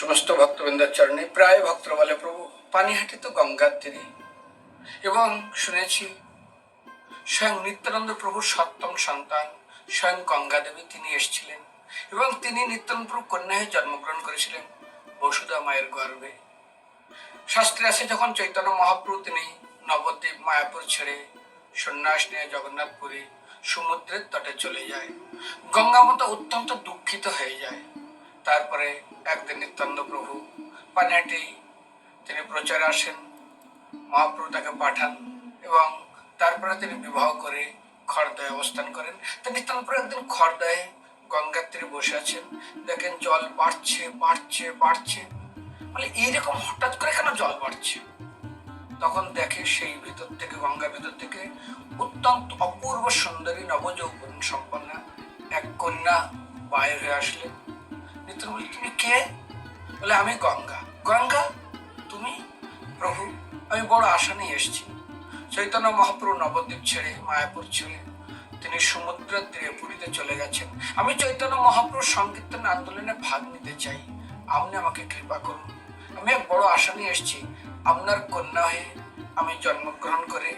সমস্ত ভক্তবৃন্দের চরণে প্রায় ভক্তরা বলে প্রভু পানিহাটি তো গঙ্গার তীরে। এবং শুনেছি, স্বয়ং নিত্যানন্দ প্রভুর সপ্তম সন্তান, স্বয়ং গঙ্গা দেবী তিনি এসেছিলেন। এবং তিনি নিত্যানন্দ প্রভু কন্যা হয়ে জন্মগ্রহণ করেছিলেন বসুধা মায়ের গর্ভে। শাস্ত্রে আছে, যখন চৈতন্য মহাপ্রভু তিনি নবদ্বীপ মায়াপুর ছেড়ে সন্ন্যাস নিয়ে জগন্নাথপুরী সমুদ্রের তটে চলে যায়, গঙ্গা মতো অত্যন্ত দুঃখিত হয়ে যায়। তারপরে একদিন নিত্যানন্দ প্রভু পানিহাটি তিনি প্রচারে আসেন, মহাপ্রভু তাকে পাঠান এবং তারপরে তিনি বিবাহ করে খড়দয়ে অবস্থান করেন। তো নিত্যানন্দ প্রভু একদিন খড়দয়ে গঙ্গার তীরে বসে আছেন, দেখেন জল বাড়ছে বাড়ছে বাড়ছে। বলে, এইরকম হঠাৎ করে কেন জল বাড়ছে? তখন দেখে সেই ভিতর থেকে, গঙ্গার ভিতর থেকে অত্যন্ত অপূর্ব সুন্দরী নবযৌবন সম্পন্না এক কন্যা বাইর আসলেন। নিত্য বলি, তুমি কে? বলে, আমি গঙ্গা। গঙ্গা? তুমি? প্রভু, আমি বড় আশা নিয়ে এসেছি। চৈতন্য মহাপ্রভু নবদ্বীপ ছেড়ে মায়াপুর ছেড়ে তিনি সমুদ্রের তীরে পুরীতে চলে গেছেন। আমি চৈতন্য মহাপ্রভুর সংকীর্তন আন্দোলনে ভাগ নিতে চাই। আপনি আমাকে কৃপা করুন। আমি এক বড় আশা নিয়ে এসেছি। আপনার কন্যা হয়ে আমি জন্মগ্রহণ করে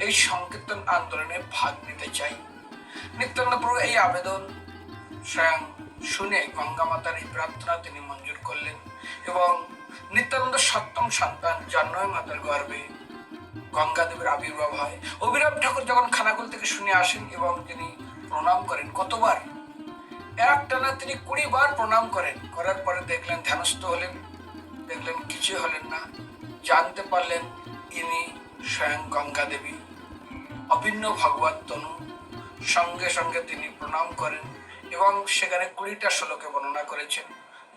এই সংকীর্তন আন্দোলনে ভাগ নিতে চাই। নিত্যান্ন প্রভু এই আবেদন স্বয়ং শুনে গঙ্গা মাতার এই প্রার্থনা তিনি মঞ্জুর করলেন এবং নিত্যানন্দ সপ্তম সন্তান জন্ময় মাতার গর্ভে গঙ্গা দেবের আবির্ভাব হয়। অভিরাম ঠাকুর যখন খানাকুল থেকে শুনে আসেন এবং তিনি প্রণাম করেন, কতবার? এক টানা তিনি কুড়ি বার প্রণাম করেন। করার পরে দেখলেন ধ্যানস্থ হলেন, দেখলেন কিছু হলেন না। জানতে পারলেন ইনি স্বয়ং গঙ্গা দেবী অভিন্ন ভগবত তনু। সঙ্গে সঙ্গে তিনি প্রণাম করেন। এবং সেখানে কুড়িটা শ্লোকে বর্ণনা করেছেন,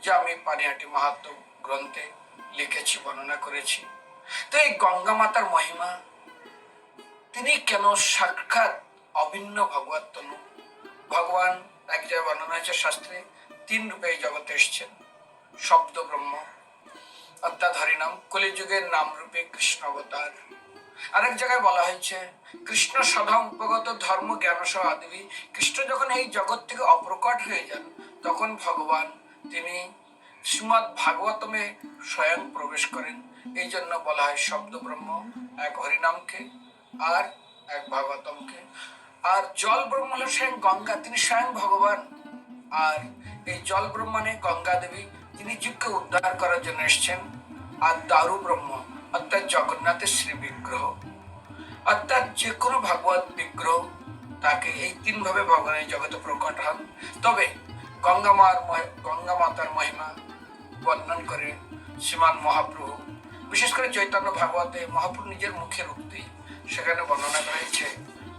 যা আমি পানিহাটি মাহাত্ম গ্রন্থে লিখেছি, বর্ণনা করেছি। তো এই গঙ্গা মাতার মহিমা, তিনি কেন সাক্ষাৎ অভিন্ন ভগবত ভগবান, এক জায়গায় বর্ণনা হয়েছে শাস্ত্রে, তিন রূপে এই জগতে এসছেন। শব্দ ব্রহ্ম অর্থাৎ হরিনাম কলিযুগের নাম রূপে কৃষ্ণ অবতার। আরেক জায়গায় বলা হয়েছে, কৃষ্ণ সধম উপগত ধর্ম জ্ঞান সহ কৃষ্ণ যখন এই জগৎ থেকে অপ্রকট হয়ে যান, তখন ভগবান তিনি শ্রীমৎ ভাগবতমে স্বয়ং প্রবেশ করেন। এই জন্য বলা হয় শব্দ ব্রহ্ম এক হরিনামকে, আর এক ভাগবতমকে। আর জল ব্রহ্ম হল স্বয়ং গঙ্গা, তিনি স্বয়ং ভগবান। আর এই জল ব্রহ্মানে গঙ্গা দেবী, তিনি যুগকে উদ্ধার করার জন্য এসছেন। আর দারু ব্রহ্ম অর্থাৎ জগন্নাথের শ্রী বিগ্রহ। অর্থাৎ যে কোনো ভাগবত বিগ্রহ, তাকে এই তিন ভাবে ভগবানের জগতে প্রকট হন তবে গঙ্গা মার মহ- গঙ্গা মাতার মহিমা বর্ণন করে শ্রীমান মহাপ্রভু। বিশেষ করে চৈতন্য ভাগবতে মহাপ্রভু নিজের মুখে উক্তি সেখানে বর্ণনা করা হয়েছে।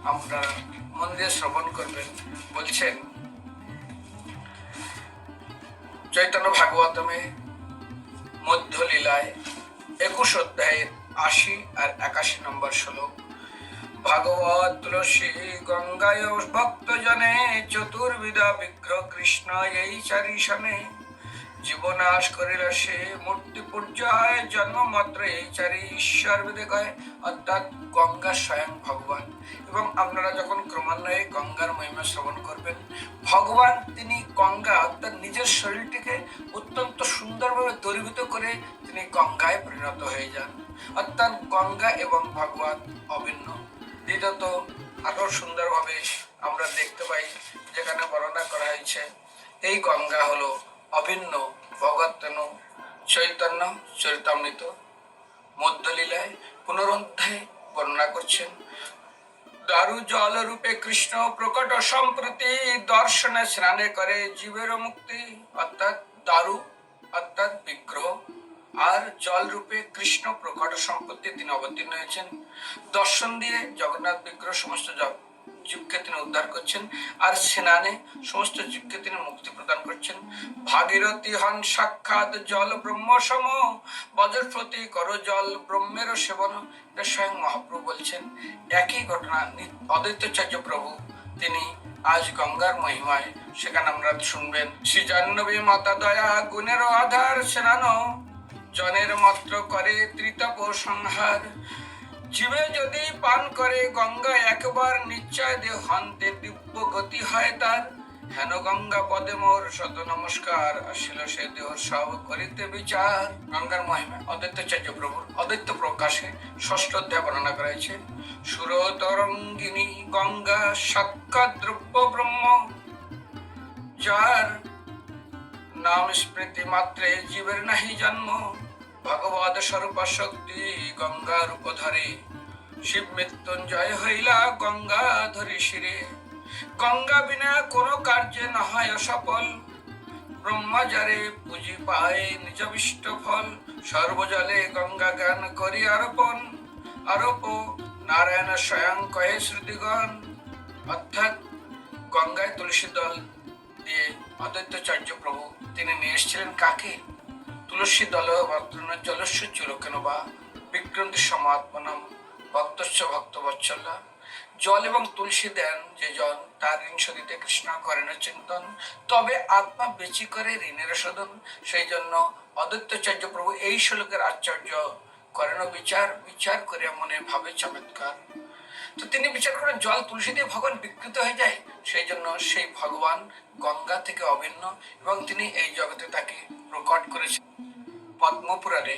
আমরা মন্দিরে শ্রবণ করবেন, বলছেন, চৈতন্য ভাগবতমে মধ্যলীলায় একুশ অধ্যায়ের আশি আর একাশি নম্বর শ্লোক। ভাগবত তুলসী গঙ্গায় ভক্তজনে চতুর্বিধা বিগ্রহ কৃষ্ণ এই চারিশনে জীবনাশ করিল সে মূর্তি পূর্যায় জন্ম মাত্র এই চারি ঈশ্বর বেদে কয়, অর্থাৎ গঙ্গা স্বয়ং ভগবান। এবং আপনারা যখন ক্রমান্বয়ে গঙ্গার মহিমা শ্রবণ করবেন, ভগবান তিনি গঙ্গা, অর্থাৎ নিজের শরীরটিকে অত্যন্ত সুন্দরভাবে দরিভূত করে তিনি গঙ্গায় পরিণত হয়ে যান। অর্থাৎ গঙ্গা এবং ভগবান অভিন্ন। দ্বিতীয়ত আরও সুন্দরভাবে আমরা দেখতে পাই, যেখানে বর্ণনা করা হয়েছে, এই গঙ্গা হলো অভিন্ন ভগতনু চৈতন্য, চরিতামৃত, মধ্যলীলায় পুনরধ্যায় বর্ণনা করছেন। দারু জল রূপে কৃষ্ণ প্রকট সম্প্রতি দর্শনে স্নানে করে জীবের মুক্তি, অর্থাৎ দারু, অর্থাৎ বিগ্রহ। আর জল রূপে কৃষ্ণ প্রকট সম্পত্তি তিনি অবতীর্ণ হয়েছেন। দর্শন দিয়ে জগন্নাথ বিগ্রহ সমস্ত জীবকে তিনি উদ্ধার করছেন আর সেনানে সমস্ত জীবকে তিনি মুক্তি প্রদান করছেন। ভাগীরথী হন সাক্ষাৎ জল ব্রহ্ম সম বজ্রপ্রতি করো জল ব্রহ্মের সেবন। স্বয়ং মহাপ্রভু বলছেন। একই ঘটনা অদ্বৈতাচার্য প্রভু, তিনি আজ গঙ্গার মহিমায়। সেখানে আমরা শুনবেন শ্রী জাহ্নবী মাতা দয়া গুণের আধার সেনানো। জনের মাত্র করে ত্রিতপ সংহার। জীবে যদি পান করে গঙ্গা একবার, নিশ্চয় দেহ দেহান্তে দিব্য গতি হয় তার। হেন গঙ্গা পদে মোর শত নমস্কার, আসিল সে দেহ সব করিতে বিচার। গঙ্গার মহিমা অদ্বৈতাচার্য প্রভুর অদ্বৈত প্রকাশে ষষ্ঠ অধ্যায় বর্ণনা করা হয়েছে। সুর তরঙ্গিনী গঙ্গা সাক্ষাৎ দ্রব্য ব্রহ্ম, যার নাম স্মৃতি মাত্রে জীবের নাহি জন্ম। ভগবদ স্বরূপ শক্তি গঙ্গা রূপ ধরে শিব মৃত্যুঞ্জয় হইলা গঙ্গা ধরি শিরে। গঙ্গা বিনা কোনো কার্যে না হয় সফল। ব্রহ্মচারে পুঁজি পায় নিজবিষ্ট ফল। সর্বজলে গঙ্গা জ্ঞান করি আরোপণ। আরোপ নারায়ণ স্বয়ং কহে শ্রুতিগণ। অর্থাৎ গঙ্গায় তুলসী দল দিয়ে অদ্বৈতাচার্য প্রভু, তিনি নিয়ে এসেছিলেন কাকে? তুলসী দল ভক্তন জলস্য চুরকেন বা? বিক্রান্তি সমাত্মনম ভক্তস্য ভক্ত বৎসল্লা জল এবং তুলসী দেন যে জন তার ঋণ শোধিতে কৃষ্ণ করেন চিন্তন। তবে আত্মা বেচি করে ঋণের শোধন। সেই জন্য অদ্বৈতাচার্য প্রভু এই শ্লোকের আশ্চর্য করেন বিচার বিচার করে মনে ভাবে চমৎকার। তো তিনি বিচার করেন, জল তুলসী দিয়ে ভগবান বিকৃত হয়ে যায়। সেই জন্য সেই ভগবান গঙ্গা থেকে অভিন্ন এবং তিনি এই জগতে তাকে প্রকট করেছেন। পদ্মপুরাণে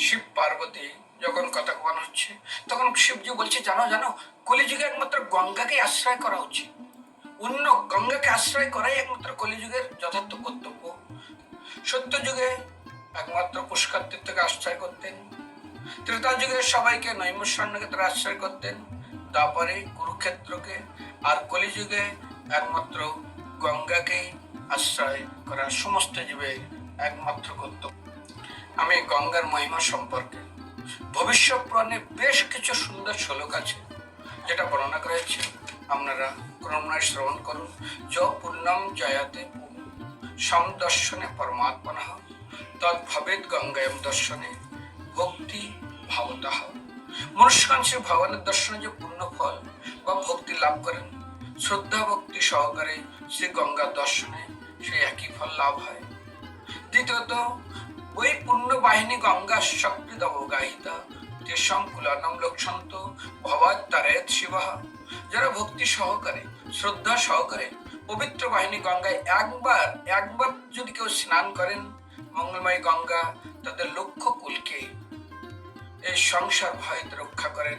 শিব পার্বতী যখন কথা কবানো হচ্ছে, তখন শিবজি বলছে, জানো জানো, কলিযুগে একমাত্র গঙ্গাকে আশ্রয় করা উচিত। অন্য গঙ্গাকে আশ্রয় করাই একমাত্র কলিযুগের যথার্থ কর্তব্য। সত্য যুগে একমাত্র পুষ্কর তীর্থকে আশ্রয় করতেন ত্রেতা যুগে সবাইকে নৈমস্বর্ণকে তারা আশ্রয় করতেন। তারপরে কুরুক্ষেত্রকে আর কলিযুগে একমাত্র গঙ্গাকে আশ্রয় করা সমস্ত জীবের একমাত্র কর্তব্য আমি গঙ্গার মহিমা সম্পর্কে ভবিষ্যৎ পুরাণে বেশ কিছু সুন্দর শ্লোক আছে, যেটা বর্ণনা করা হয়েছে। আপনারা ক্রমণায় শ্রবণ করুন। য পূর্ণম জয়াতে সমদর্শনে পরমাত্মনা তদ্ভবেদ গঙ্গায়ম দর্শনে ভক্তি ভাবতা ভাবতাহ মনুষ্যাংশে ভগবানের দর্শনে যে পূর্ণ ফল বা ভক্তি লাভ করেন, শ্রদ্ধা ভক্তি সহকারে সে গঙ্গার দর্শনে সেই একই ফল লাভ হয়। দ্বিতীয়ত, ওই পূর্ণ বাহিনী গঙ্গা শক্তি অবগাহিতা তেষাম কুলানম লক্ষন্ত ভবাত তারেত শিবাহ যারা ভক্তি সহকারে, শ্রদ্ধা সহকারে পবিত্র বাহিনী গঙ্গায় একবার একবার যদি কেউ স্নান করেন, মঙ্গলময় গঙ্গা তাদের লক্ষ্য কুলকে এই সংসার ভয়তে রক্ষা করেন।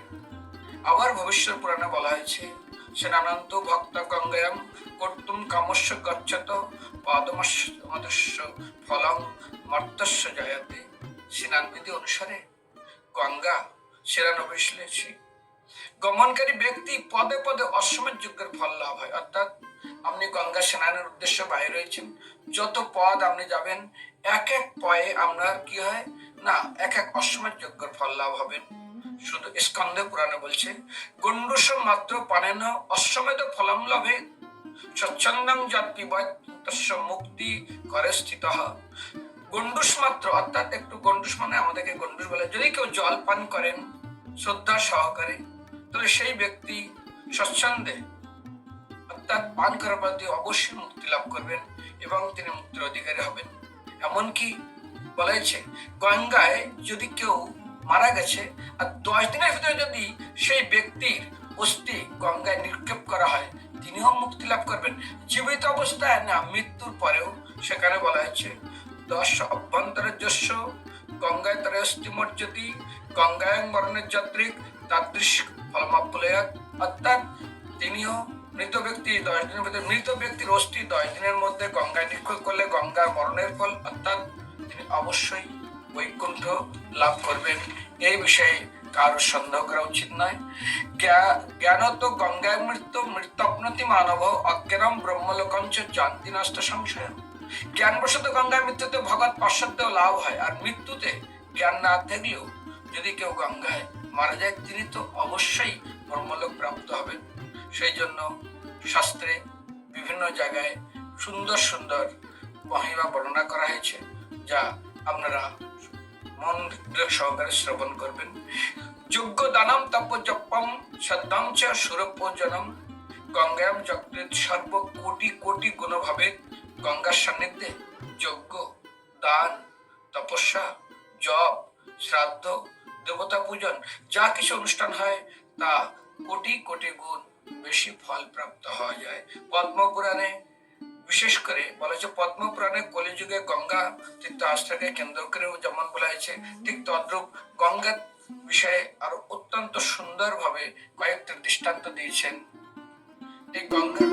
আবার ভবিষ্যৎ পুরাণে বলা হয়েছে সেনানন্ত ভক্ত গঙ্গায়াম কর্তুম কামস্য গচ্ছত, পাদমস্য ফলং মর্তস্য জয়াতে। স্নান বিধি অনুসারে গঙ্গা সেরান অভিশ্লেষী গমনকারী ব্যক্তি পদে পদে অশ্বমের যজ্ঞের ফল লাভ হয়। অর্থাৎ আপনি গঙ্গা স্নানের উদ্দেশ্য বাইরে রয়েছেন। যত পদ আপনি যাবেন, এক এক পয়ে আপনার কি হয়? না, এক এক অশ্বমের যজ্ঞের ফল লাভ হবেন শুধু স্কন্ধ পুরাণে বলছে, গণ্ডুষ মাত্র পানেন অশ্বমেধ ফলম লভে। স্বচ্ছন্দম যৎ পিবৎ তস্য মুক্তি করে স্থিত। গণ্ডুষ মাত্র, অর্থাৎ একটু গণ্ডুষ মানে আমাদেরকে গণ্ডুষ বলে, যদি কেউ জল পান করেন, শ্রদ্ধা সহকারে, তাহলে সেই ব্যক্তি স্বচ্ছন্দে অর্থাৎ পান করার পর অবশ্যই মুক্তি লাভ করবেন এবং তিনি মুক্তির অধিকারী হবেন। এমনকি বলা হয়েছে গঙ্গায় যদি কেউ মারা গেছে আর দশ দিনের ভিতরে যদি সেই ব্যক্তির অস্থি গঙ্গায় নিক্ষেপ করা হয়, তিনিও মুক্তি লাভ করবেন। জীবিত অবস্থায় না, মৃত্যুর পরেও সেখানে বলা হয়েছে, দশ অভ্যন্তরের যস্য গঙ্গায় তার অস্থি মর্যাদি, গঙ্গায় মরণের যাত্রিক, তাদৃশ ফলমাপ্পলয়াত অর্থাৎ তিনিও মৃত ব্যক্তি, দশ দিনের ভিতরে মৃত ব্যক্তির অস্থি দশ দিনের মধ্যে গঙ্গায় নিক্ষেপ করলে গঙ্গার মরণের ফল, অর্থাৎ অবশ্যই বৈকুণ্ঠ লাভ করবেন। এই বিষয়ে কারও সন্দেহ করা উচিত নয়। জ্ঞান তো গঙ্গায় মৃত্যু মৃত্যপ্নতি মানব, অজ্ঞানম ব্রহ্মলোকঞ্চ জানতি নষ্ট সংশয়। জ্ঞানবশত গঙ্গায় মৃত্যুতে ভগৎ পাশ্চাত্য লাভ হয়, আর মৃত্যুতে জ্ঞান না থাকলেও যদি কেউ গঙ্গায় মারা যায়, তিনি তো অবশ্যই ব্রহ্মলোক প্রাপ্ত হবেন। সেই জন্য শাস্ত্রে বিভিন্ন জায়গায় সুন্দর সুন্দর মহিমা বর্ণনা করা হয়েছে। যা আপনারা মন সহকারে শ্রবণ করবেন। যোগ্য দানম তপ জপম সদ্যম চ সুরপোজনম। গঙ্গায়াম যকৃত সর্ব কোটি কোটি গুণভাবে গঙ্গার সান্নিধ্যে যজ্ঞ দান, তপস্যা, জপ, শ্রাদ্ধ, দেবতা পূজন, যা কিছু অনুষ্ঠান হয় তা কোটি কোটি গুণ বেশি ফল প্রাপ্ত হওয়া যায়। পদ্মপুরাণে বিশেষ করে বলা হয়েছে পদ্মপুরাণে কলিযুগে গঙ্গা তীর্থ আস্থাকে কেন্দ্র করেও যেমন বলা হয়েছে, ঠিক তদ্রূপ গঙ্গা বিষয়ে আরও অত্যন্ত সুন্দরভাবে কয়েকটা দৃষ্টান্ত দিয়েছেন। এই গঙ্গা